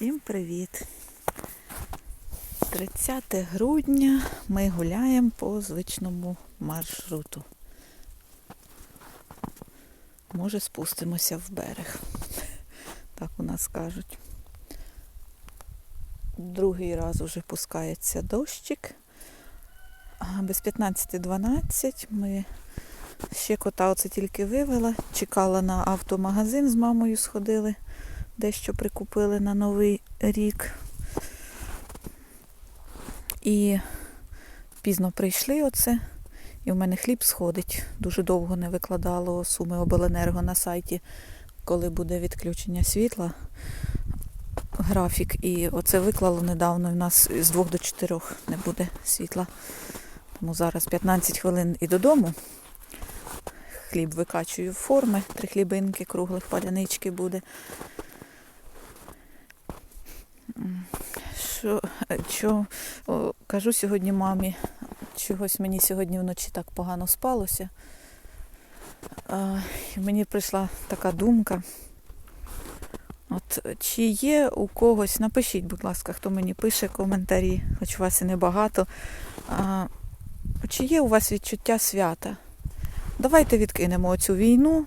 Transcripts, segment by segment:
Всім привіт! 30 грудня ми гуляємо по звичному маршруту. Може спустимося в берег. Так у нас кажуть. Другий раз уже пускається дощик. Без 15-12 ми ще кота оце тільки вивела. Чекала на автомагазин з мамою сходили дещо прикупили на Новий рік. І пізно прийшли оце. І в мене хліб сходить. Дуже довго не викладало суми обленерго на сайті, коли буде відключення світла. Графік. І оце виклало недавно. У нас з 2 до 4 не буде світла. Тому зараз 15 хвилин і додому. Хліб викачую в форми, три хлібинки, круглих палянички буде. Що кажу сьогодні мамі, чогось мені сьогодні вночі так погано спалося. Мені прийшла така думка. От чи є у когось, напишіть, будь ласка, хто мені пише коментарі, хоч у вас і небагато. Чи є у вас відчуття свята? Давайте відкинемо оцю війну.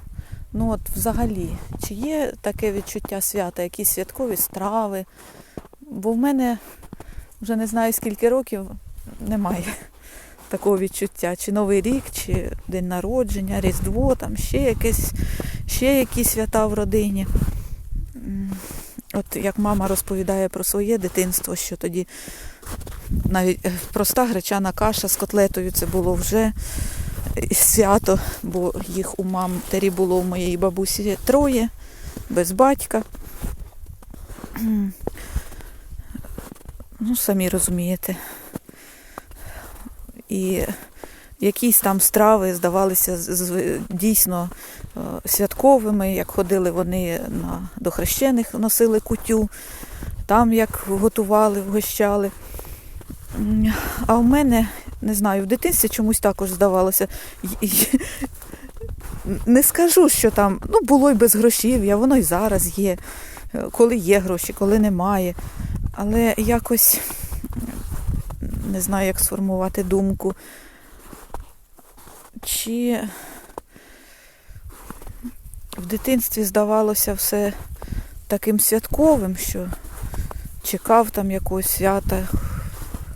Ну от взагалі, чи є таке відчуття свята, якісь святкові страви? Бо в мене вже не знаю скільки років немає такого відчуття. Чи Новий рік, чи день народження, Різдво, там ще якесь, ще якісь свята в родині. От як мама розповідає про своє дитинство, що тоді навіть е, проста гречана каша з котлетою це було вже свято, бо їх у матері було у моєї бабусі троє, без батька. Ну, самі розумієте. І якісь там страви здавалися дійсно е, святковими, як ходили вони на, до хрещених, носили кутю, там як готували, вгощали. А в мене, не знаю, в дитинстві чомусь також здавалося. Не скажу, що там ну, було й без грошів, воно й зараз є, е, коли є гроші, коли немає. Але якось не знаю, як сформувати думку. Чи в дитинстві здавалося все таким святковим, що чекав там якогось свята,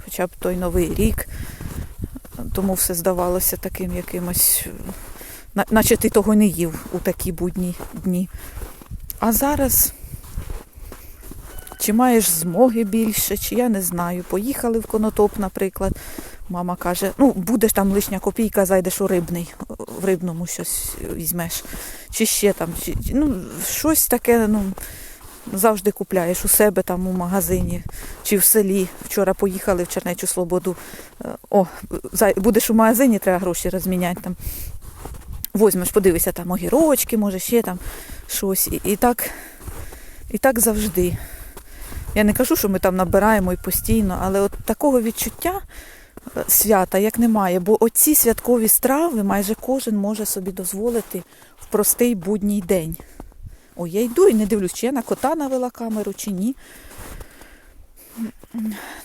хоча б той Новий рік, тому все здавалося таким якимось, наче ти того не їв у такі будні дні. А зараз чи маєш змоги більше, чи я не знаю. Поїхали в конотоп, наприклад. Мама каже, ну, будеш там лишня копійка, зайдеш у рибний, в рибному щось візьмеш. Чи ще там, чи, ну, щось таке, ну, завжди купляєш у себе там у магазині чи в селі. Вчора поїхали в Чернечу Слободу. Е, О, будеш у магазині, треба гроші розміняти там. Возьмеш, подивися, там огірочки, може, ще там щось. І, і так, і так завжди. Я не кажу, що ми там набираємо і постійно, але от такого відчуття е, свята як немає. Бо оці святкові страви майже кожен може собі дозволити в простий будній день. Ой, я йду і не дивлюсь, чи я на кота навела камеру, чи ні.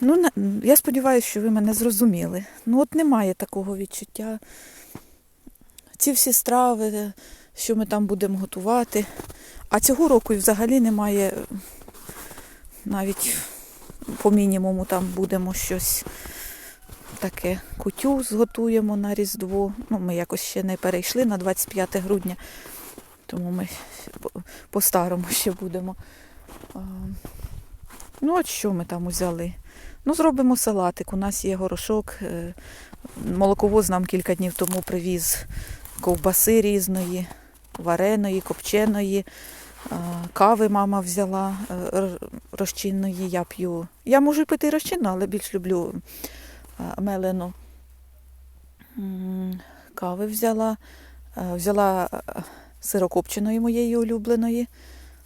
Ну, я сподіваюся, що ви мене зрозуміли. Ну, от немає такого відчуття. Ці всі страви, е, що ми там будемо готувати. А цього року і взагалі немає навіть по мінімуму там будемо щось таке кутю зготуємо на Різдво. Ну, ми якось ще не перейшли на 25 грудня, тому ми по- по-старому ще будемо. Ну, от що ми там узяли? Ну, зробимо салатик. У нас є горошок. е, Молоковоз нам кілька днів тому привіз ковбаси різної, вареної, копченої. Кави мама взяла е, розчинної, я п'ю. Я можу пити розчинну, але більш люблю мелену. Кави взяла. Е, Взяла е, сирокопченої моєї улюбленої.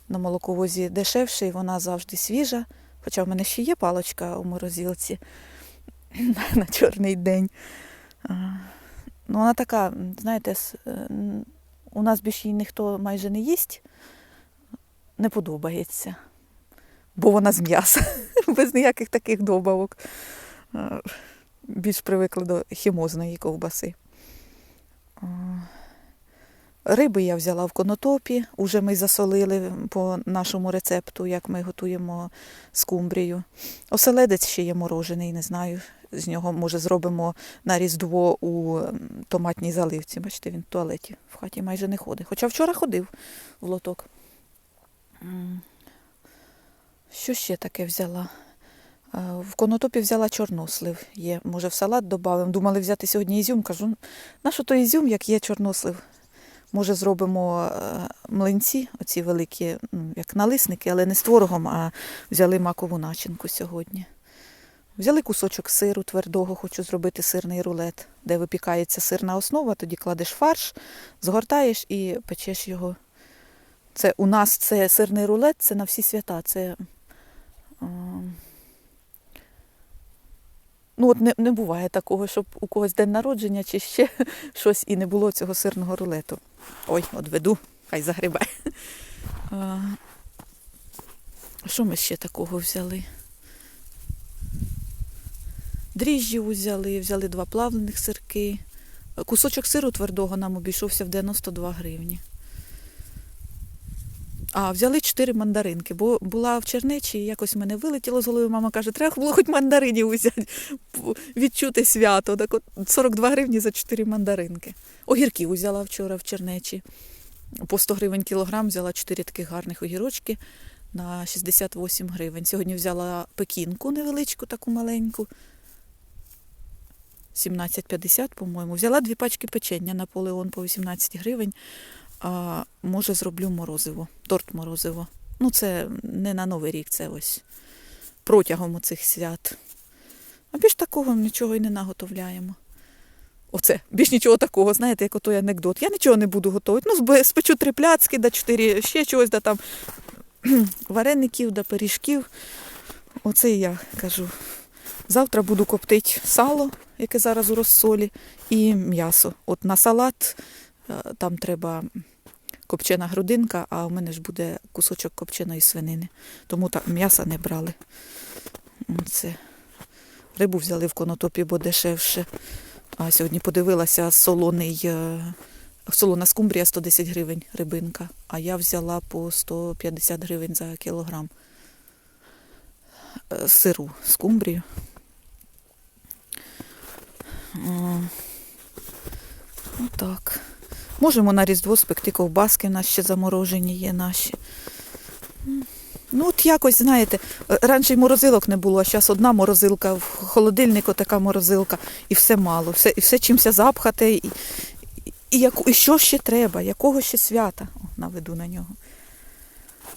На молоковозі дешевше, і вона завжди свіжа. Хоча в мене ще є палочка у морозилці на чорний день. Ну, вона така, знаєте, е, у нас більше її ніхто майже не їсть не подобається. бо вона з м'яса, без ніяких таких добавок. Е, Більш привикли до хімозної ковбаси. Е, Риби я взяла в конотопі, уже ми засолили по нашому рецепту, як ми готуємо скумбрію. Оселедець ще є морожений, не знаю. З нього, може, зробимо на Різдво у томатній заливці. Бачите, він в туалеті в хаті майже не ходить. Хоча вчора ходив в лоток. Що ще таке взяла? Е, В конотопі взяла чорнослив. Є, може, в салат додамо. Думали взяти сьогодні ізюм. Кажу, на що то ізюм, як є чорнослив? Може, зробимо е, млинці, оці великі, ну, як налисники, але не з творогом, а взяли макову начинку сьогодні. Взяли кусочок сиру твердого, хочу зробити сирний рулет, де випікається сирна основа, тоді кладеш фарш, згортаєш і печеш його. Це у нас це сирний рулет, це на всі свята. Це, е, ну, от не, не буває такого, щоб у когось день народження чи ще щось і не було цього сирного рулету. Ой, от веду, хай загрібе. Що ми ще такого взяли? Дріжджі взяли, взяли два плавлених сирки. Кусочок сиру твердого нам обійшовся в 92 гривні. А, взяли чотири мандаринки, бо була в Чернечі, і якось мене вилетіло з голови. Мама каже, треба було хоч мандаринів взяти, відчути свято. Так от 42 гривні за чотири мандаринки. Огірків взяла вчора в Чернечі. По 100 гривень кілограм взяла 4 таких гарних огірочки на 68 гривень. Сьогодні взяла пекінку невеличку, таку маленьку. 17,50, по-моєму. Взяла дві пачки печення Наполеон по 18 гривень. А може зроблю морозиво, торт морозиво. Ну, це не на Новий рік, це ось протягом оцих свят. А більш такого нічого і не наготовляємо. Оце, більш нічого такого, знаєте, як отой анекдот. Я нічого не буду готувати. Ну, спечу три пляцки, да чотири, ще чогось, да там вареників, да пиріжків. Оце я кажу. Завтра буду коптити сало, яке зараз у розсолі, і м'ясо. От на салат там треба копчена грудинка, а у мене ж буде кусочок копченої свинини. Тому так м'яса не брали. Це. Рибу взяли в конотопі, бо дешевше. А сьогодні подивилася солоний, е, солона скумбрія 110 гривень рибинка, а я взяла по 150 гривень за кілограм е, сиру скумбрію. Отак. Можемо на Різдво спекти ковбаски, в нас ще заморожені є наші. Ну, от якось, знаєте, раніше й морозилок не було, а зараз одна морозилка, в холодильнику така морозилка, і все мало, все, і все чимся запхати. І, і, і, і що ще треба, якого ще свята? О, наведу на нього.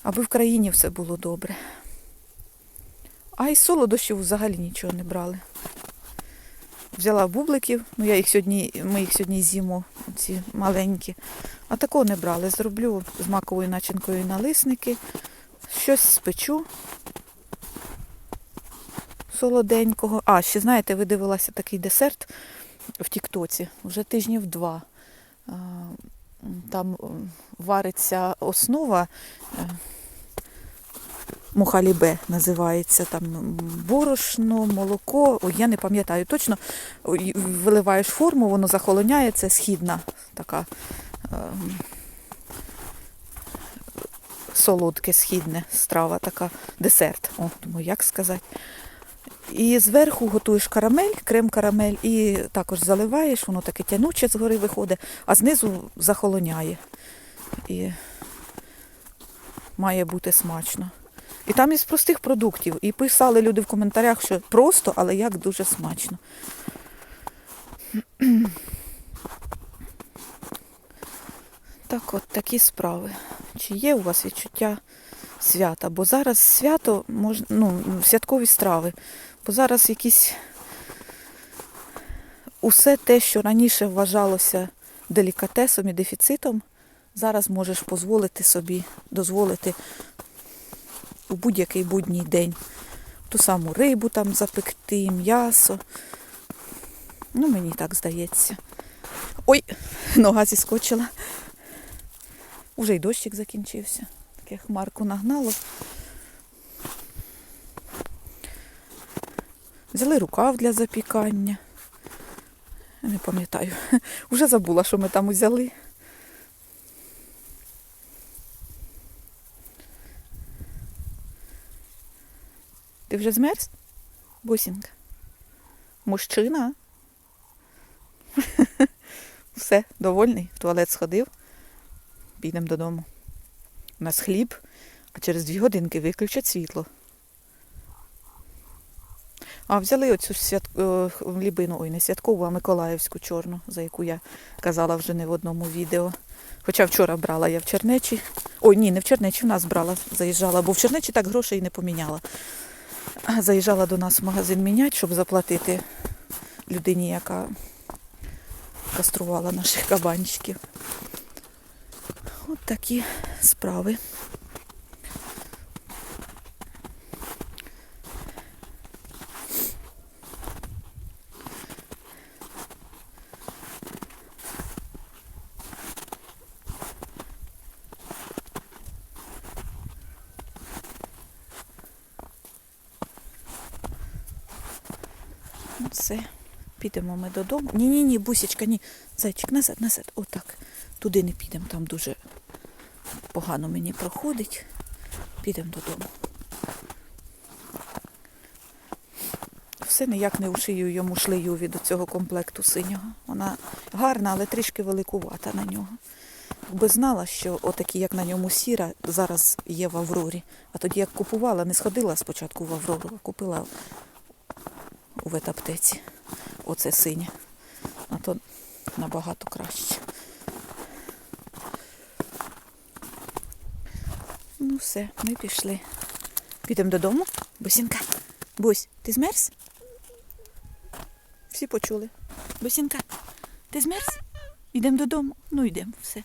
Аби в країні все було добре. А із солодощів взагалі нічого не брали. Взяла бубликів, ну я їх сьогодні, ми їх сьогодні з'їмо, ці маленькі. А такого не брали. Зроблю з маковою начинкою налисники, щось спечу солоденького. А, ще знаєте, видивилася такий десерт в Тіктоці вже тижнів два. Там вариться основа. Мухалібе називається там борошно, молоко. Ой, я не пам'ятаю точно. Виливаєш форму, воно захолоняє, це східна така ем, солодке східне страва, така десерт. О, думаю, як сказати. І зверху готуєш карамель, крем-карамель, і також заливаєш, воно таке тянуче згори виходить, а знизу захолоняє. І має бути смачно. І там із простих продуктів. І писали люди в коментарях, що просто, але як дуже смачно. Так от такі справи. Чи є у вас відчуття свята? Бо зараз свято, мож... ну, святкові страви. Бо зараз якісь усе те, що раніше вважалося делікатесом і дефіцитом, зараз можеш дозволити собі, дозволити у будь-який будній день. Ту саму рибу там запекти, м'ясо. Ну, мені так здається. Ой, нога зіскочила. Уже й дощик закінчився. Таке хмарку нагнало. Взяли рукав для запікання. Не пам'ятаю, вже забула, що ми там узяли. Ти вже змерз? Бусінка. Мужчина. Все, довольний. В туалет сходив. Підемо додому. У нас хліб, а через дві годинки виключать світло. А взяли оцю свят... е, лібину, ой, не святкову, а Миколаївську чорну, за яку я казала вже не в одному відео. Хоча вчора брала я в Чернечі. Ой, ні, не в Чернечі, в нас брала, заїжджала, бо в Чернечі так грошей не поміняла. Заїжджала до нас в магазин міняти, щоб заплатити людині, яка каструвала наших кабанчиків. От такі справи. Ну, Все. Підемо ми додому. Ні, ні, бусічка, ні. Зайчик, назад, назад. Отак. Туди не підемо, там дуже погано мені проходить. Підемо додому. Все ніяк не ушию йому шлею від цього комплекту синього. Вона гарна, але трішки великувата на нього. Якби знала, що отакі, як на ньому сіра, зараз є в Аврорі. А тоді як купувала, не сходила спочатку в Аврору, а купила у ветаптеці. Оце синє. А то набагато краще. Ну все, ми пішли. Підемо додому. Бусінка. Бусь, ти змерз? Всі почули. Бусінка, ти змерз? Йдемо додому. Ну йдемо, все.